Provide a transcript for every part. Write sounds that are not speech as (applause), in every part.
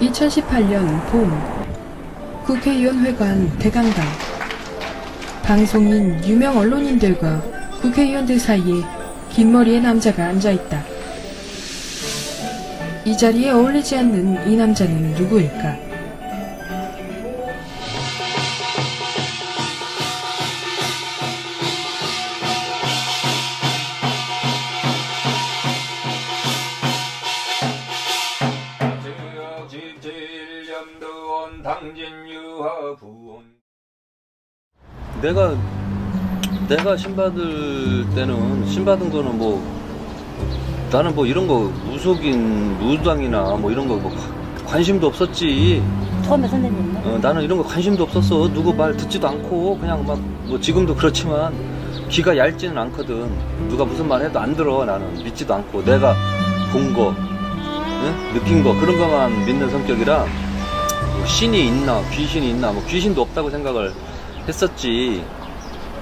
2018년 봄 국회의원 회관 대강당 방송인 유명 언론인들과 국회의원들 사이에 긴 머리의 남자가 앉아있다. 이 자리에 어울리지 않는 이 남자는 누구일까? 당진 유하 부원 내가 내가 신 받을 때는 신 받은 거는 뭐 나는 뭐 이런 거 무속인 무당이나 뭐 이런 거 뭐 관심도 없었지. 처음에 선생님은 어, 나는 이런 거 관심도 없었어. 누구 말 듣지도 않고 그냥 막 뭐 지금도 그렇지만 귀가 얇지는 않거든. 누가 무슨 말 해도 안 들어. 나는 믿지도 않고 내가 본 거, 응? 느낀 거 그런 거만 믿는 성격이라 뭐 신이 있나 귀신이 있나 뭐 귀신도 없다고 생각을 했었지.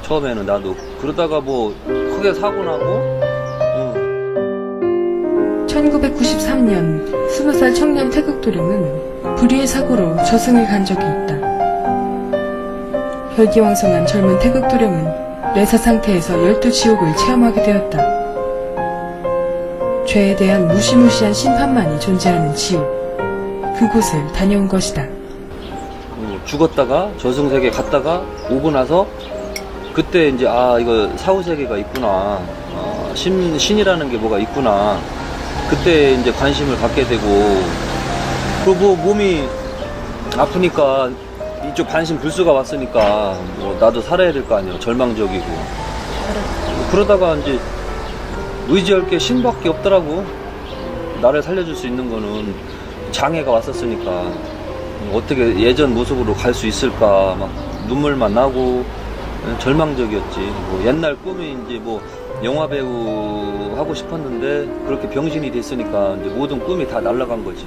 처음에는 나도 그러다가 뭐 크게 사고 나고 응. 1993년 20살 청년 태극도령은 불의의 사고로 저승을 간 적이 있다. 혈기왕성한 젊은 태극도령은 내사 상태에서 열두 지옥을 체험하게 되었다. 죄에 대한 무시무시한 심판만이 존재하는 지옥. 그곳을 다녀온 것이다. 어, 죽었다가 저승세계 갔다가 오고 나서 그때 이제 아 이거 사후세계가 있구나. 아, 신, 신이라는 게 뭐가 있구나. 그때 이제 관심을 갖게 되고. 그리고 뭐 몸이 아프니까 이쪽 반신 불수가 왔으니까 뭐 나도 살아야 될 거 아니에요. 절망적이고. 그러다가 이제 의지할 게 신밖에 없더라고. 나를 살려줄 수 있는 거는 장애가 왔었으니까 어떻게 예전 모습으로 갈 수 있을까 막 눈물만 나고 절망적이었지 뭐 옛날 꿈이 이제 뭐 영화 배우 하고 싶었는데 그렇게 병신이 됐으니까 이제 모든 꿈이 다 날아간 거지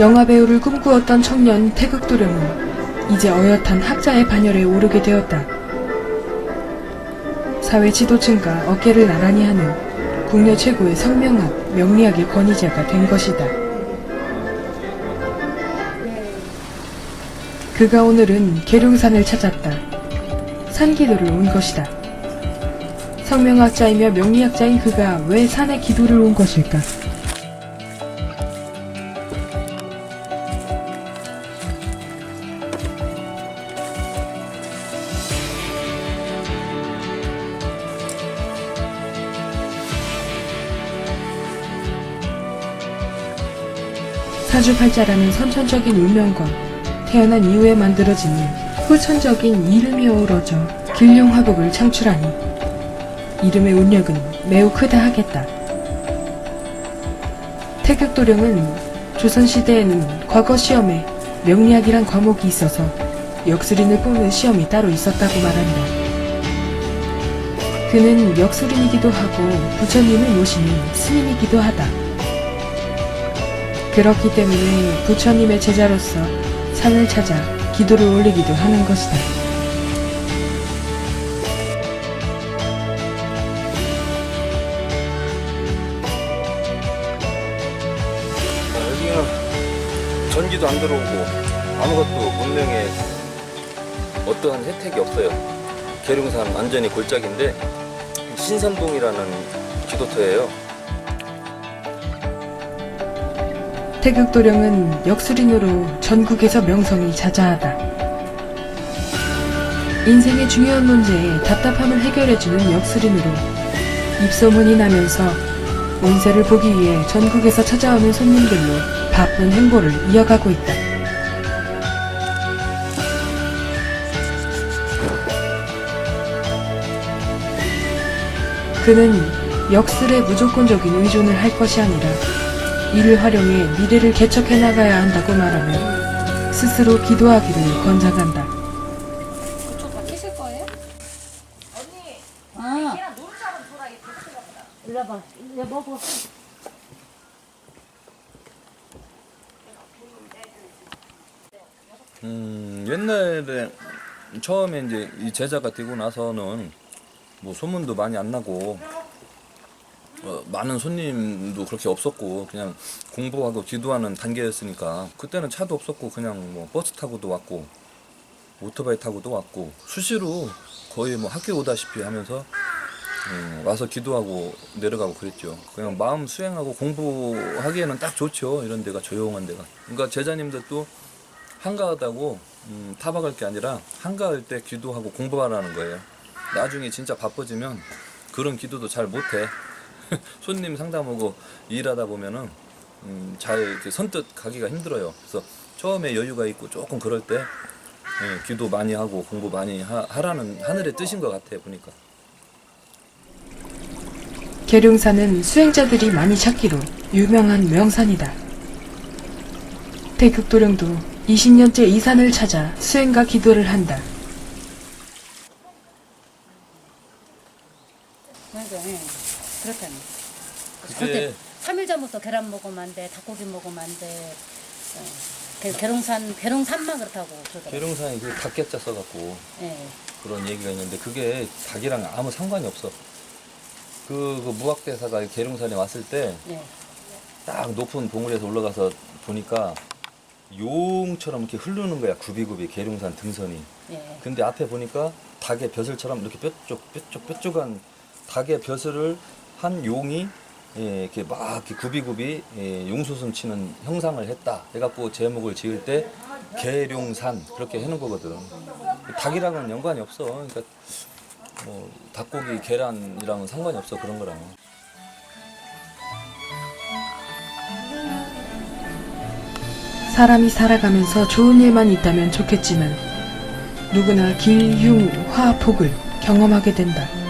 영화 배우를 꿈꾸었던 청년 태극도령은 이제 어엿한 학자의 반열에 오르게 되었다. 사회 지도층과 어깨를 나란히 하는 국내 최고의 성명학, 명리학의 권위자가 된 것이다. 그가 오늘은 계룡산을 찾았다. 산기도를 온 것이다. 성명학자이며 명리학자인 그가 왜 산에 기도를 온 것일까? 사주팔자라는 선천적인 운명과 태어난 이후에 만들어지는 후천적인 이름이 어우러져 길룡화복을 창출하니 이름의 운력은 매우 크다 하겠다. 태극도령은 조선시대에는 과거 시험에 명리학이란 과목이 있어서 역술인을 뽑는 시험이 따로 있었다고 말한다. 그는 역술인이기도 하고 부처님을 모시는 스님이기도 하다. 그렇기 때문에 부처님의 제자로서 산을 찾아 기도를 올리기도 하는 것이다. 여기는 전기도 안 들어오고 아무것도 문명에 어떠한 혜택이 없어요. 계룡산 완전히 골짜기인데 신삼동이라는 기도터예요. 태극도령은 역술인으로 전국에서 명성이 자자하다. 인생의 중요한 문제에 답답함을 해결해주는 역술인으로 입소문이 나면서 운세를 보기 위해 전국에서 찾아오는 손님들로 바쁜 행보를 이어가고 있다. 그는 역술에 무조건적인 의존을 할 것이 아니라 이를 활용해 미래를 개척해 나가야 한다고 말하며 스스로 기도하기를 권장한다. 그쪽 다 캐실 거예요? 언니 아 걔랑 노는 사람 줘라 얘 배고픈가 보다 일로 와봐 얘 먹어 음, 옛날에 처음에 이제 이 제자가 되고 나서는 뭐 소문도 많이 안 나고 어, 많은 손님도 그렇게 없었고 그냥 공부하고 기도하는 단계였으니까 그때는 차도 없었고 그냥 뭐 버스 타고도 왔고 오토바이 타고도 왔고 수시로 거의 뭐 학교 오다시피 하면서 음, 와서 기도하고 내려가고 그랬죠. 그냥 마음 수행하고 공부하기에는 딱 좋죠. 이런 데가 조용한 데가. 그러니까 제자님들도 한가하다고 음, 타박할 게 아니라 한가할 때 기도하고 공부하라는 거예요. 나중에 진짜 바빠지면 그런 기도도 잘 못해. (laughs) 손님 상담하고 일하다 보면은 음, 잘 이렇게 선뜻 가기가 힘들어요. 그래서 처음에 여유가 있고 조금 그럴 때 예, 기도 많이 하고 공부 많이 하, 하라는 하늘의 뜻인 것 같아 보니까. 계룡산은 수행자들이 많이 찾기로 유명한 명산이다. 태극도령도 20년째 이 산을 찾아 수행과 기도를 한다. 맞아, 예. 그렇다네. 그게- 절대 3일 전부터 계란 먹으면 안 돼, 닭고기 먹으면 안 돼. 어, 그 계룡산, 계룡산만 그렇다고 그러더라고요. 계룡산이 그 닭개자 써갖고 예. 그런 얘기가 있는데 그게 닭이랑 아무 상관이 없어. 그, 그 무학대사가 계룡산에 왔을 때딱 예. 높은 봉우리에서 올라가서 보니까 용처럼 이렇게 흐르는 거야 굽이굽이 계룡산 등선이. 예. 근데 앞에 보니까 닭의 벼슬처럼 이렇게 뾰족 뾰족 뾰족한 닭의 벼슬을 한 용이 예, 이렇게 막 이렇게 굽이굽이 예, 용수순 치는 형상을 했다. 해갖고 제목을 지을 때 계룡산 그렇게 해놓은 거거든. 닭이랑은 연관이 없어. 그러니까 뭐 닭고기 계란이랑은 상관이 없어 그런 거랑. 사람이 살아가면서 좋은 일만 있다면 좋겠지만 누구나 길, 흉, 화, 복을 경험하게 된다.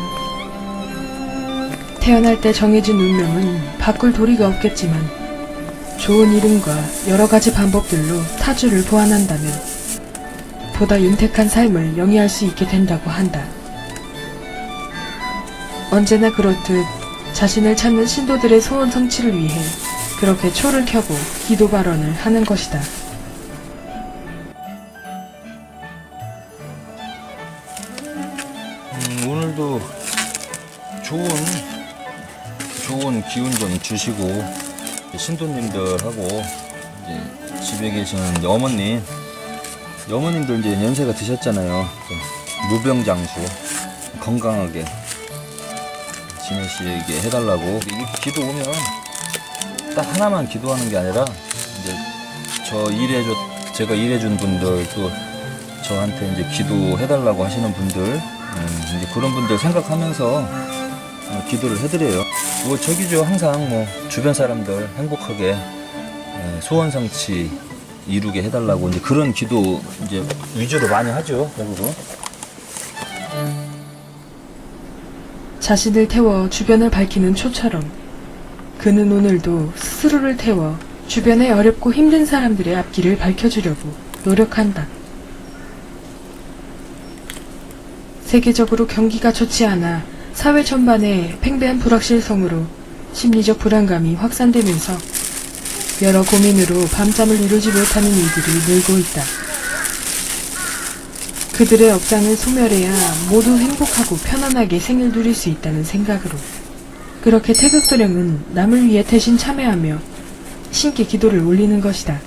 태어날 때 정해진 운명은 바꿀 도리가 없겠지만 좋은 이름과 여러 가지 방법들로 타주를 보완한다면 보다 윤택한 삶을 영위할 수 있게 된다고 한다. 언제나 그렇듯 자신을 찾는 신도들의 소원 성취를 위해 그렇게 초를 켜고 기도 발언을 하는 것이다. 음, 오늘도 좋은 좋은 기운 좀 주시고 신도님들하고 이제 집에 계시는 이제 어머님 어머님들 이제 연세가 드셨잖아요. 좀 무병장수 건강하게 지내시게 해달라고 이 기도 오면 딱 하나만 기도하는 게 아니라 이제 저 일해줘 제가 일해준 분들 또 저한테 이제 기도해달라고 하시는 분들 음, 이제 그런 분들 생각하면서 어, 기도를 해드려요. 뭐 저기죠 항상 뭐 주변 사람들 행복하게 예, 소원 성취 이루게 해달라고 이제 그런 기도 이제 위주로 많이 하죠 결국은. 자신을 태워 주변을 밝히는 초처럼 그는 오늘도 스스로를 태워 주변의 어렵고 힘든 사람들의 앞길을 밝혀주려고 노력한다. 세계적으로 경기가 좋지 않아 사회 전반에 팽배한 불확실성으로 심리적 불안감이 확산되면서 여러 고민으로 밤잠을 이루지 못하는 이들이 늘고 있다. 그들의 억장을 소멸해야 모두 행복하고 편안하게 생을 누릴 수 있다는 생각으로 그렇게 태극도령은 남을 위해 대신 참여하며 신께 기도를 올리는 것이다.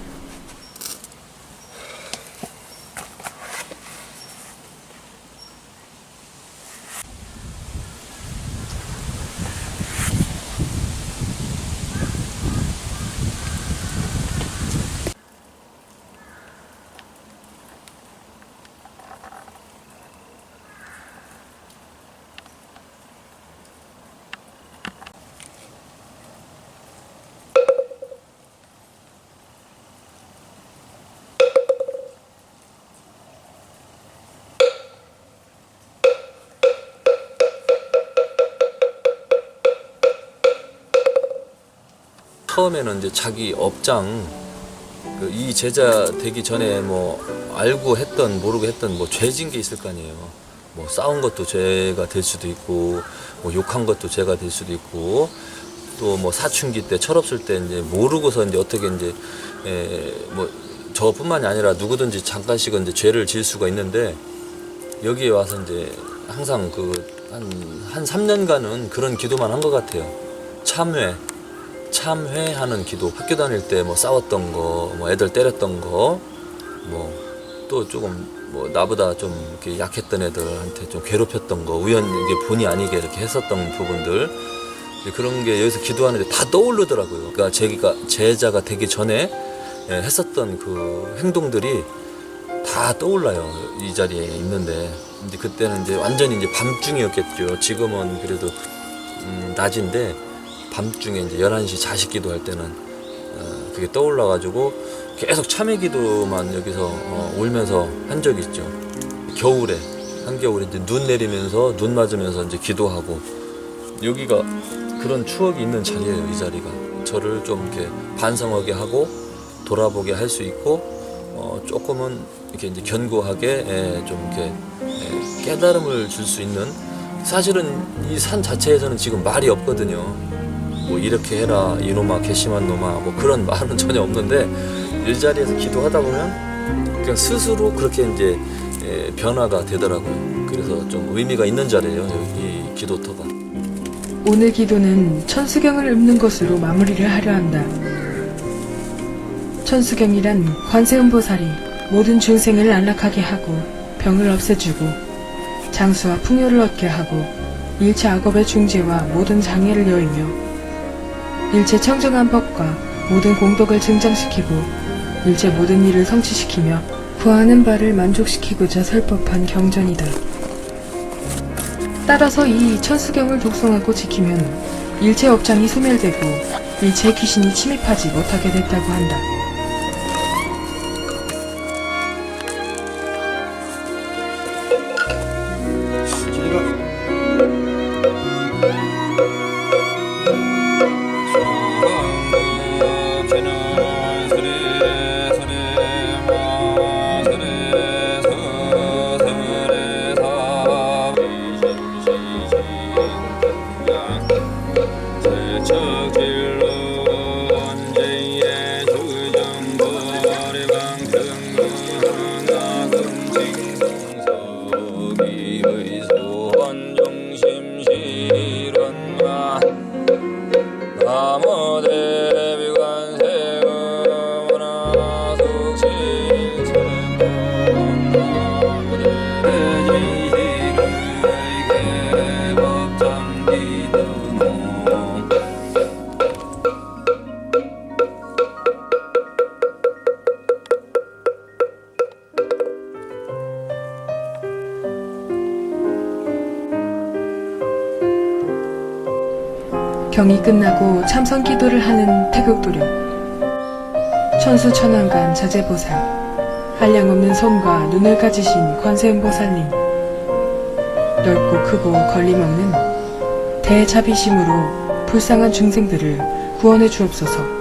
처음에는 이제 자기 업장 그 이 제자 되기 전에 뭐 알고 했던 모르고 했던 뭐 죄진 게 있을 거 아니에요. 뭐 싸운 것도 죄가 될 수도 있고 뭐 욕한 것도 죄가 될 수도 있고 또 뭐 사춘기 때 철없을 때 이제 모르고서 이제 어떻게 이제 뭐 저뿐만이 아니라 누구든지 잠깐씩은 이제 죄를 지을 수가 있는데 여기에 와서 이제 항상 그 한 한 3년간은 그런 기도만 한 것 같아요. 참회, 참회하는 기도. 학교 다닐 때 뭐 싸웠던 거, 뭐 애들 때렸던 거, 뭐 또 조금 뭐 나보다 좀 이렇게 약했던 애들한테 좀 괴롭혔던 거, 우연 이게 본의 아니게 이렇게 했었던 부분들. 이제 그런 게 여기서 기도하는데 다 떠오르더라고요. 그러니까 제가 제자가 되기 전에 예, 했었던 그 행동들이 다 떠올라요. 이 자리에 있는데. 근데 그때는 이제 완전히 이제 밤중이었겠죠. 지금은 그래도 음, 낮인데 밤중에 이제 11시 자식 기도할 때는 어, 그게 떠올라 가지고 계속 참회 기도만 여기서 어, 울면서 한 적이 있죠. 겨울에, 한겨울에 이제 눈 내리면서 눈 맞으면서 이제 기도하고 여기가 그런 추억이 있는 자리예요, 이 자리가. 저를 좀 이렇게 반성하게 하고 돌아보게 할 수 있고 어, 조금은 이렇게 이제 견고하게 예, 좀 이렇게 예, 깨달음을 줄 수 있는 사실은 이 산 자체에서는 지금 말이 없거든요. 뭐 이렇게 해라 이놈아 개심한 놈아 뭐 그런 말은 (laughs) 전혀 없는데 이 자리에서 기도하다 보면 그냥 스스로 그렇게 이제 예, 변화가 되더라고요. 그래서 좀 의미가 있는 자리예요. 이 기도터가. 오늘 기도는 천수경을 읊는 것으로 마무리를 하려 한다. 천수경이란 관세음보살이 모든 중생을 안락하게 하고 병을 없애주고 장수와 풍요를 얻게 하고 일체 악업의 중재와 모든 장애를 여의며 일체 청정한 법과 모든 공덕을 증장시키고 일체 모든 일을 성취시키며 구하는 바를 만족시키고자 설법한 경전이다. 따라서 이 천수경을 독송하고 지키면 일체 업장이 소멸되고 일체 귀신이 침입하지 못하게 됐다고 한다. 경이 끝나고 참선 기도를 하는 태극도령. 천수천왕간 자제보살 한량없는 손과 눈을 가지신 관세음보살님. 넓고 크고 걸림없는 대자비심으로 불쌍한 중생들을 구원해 주옵소서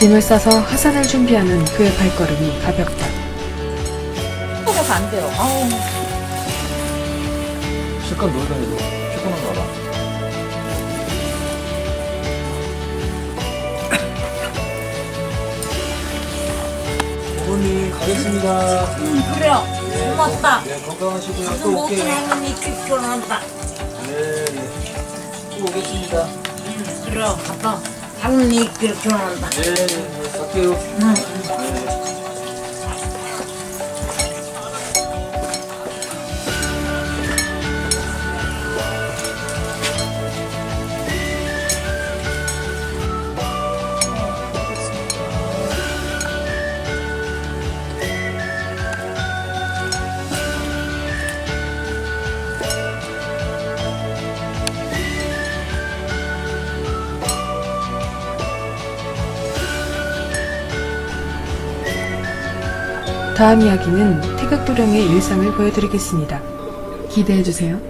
짐을 싸서 하산을 준비하는 그의 발걸음이 가볍다. 먹어서 안 돼요. 아우. 실컷 놀다 해도 피곤한가 봐. 어머니 가겠습니다. 그래요. 고맙다. 네, 건강하시고요. 또 못된 올게요. 행운이 쫓겨난다. 네, 네. 또 오겠습니다. 그래, 아빠. 행운이 쫓겨난다. 네, 네, 갈게요. 응. 네. 다음 이야기는 태극도령의 일상을 보여드리겠습니다. 기대해주세요.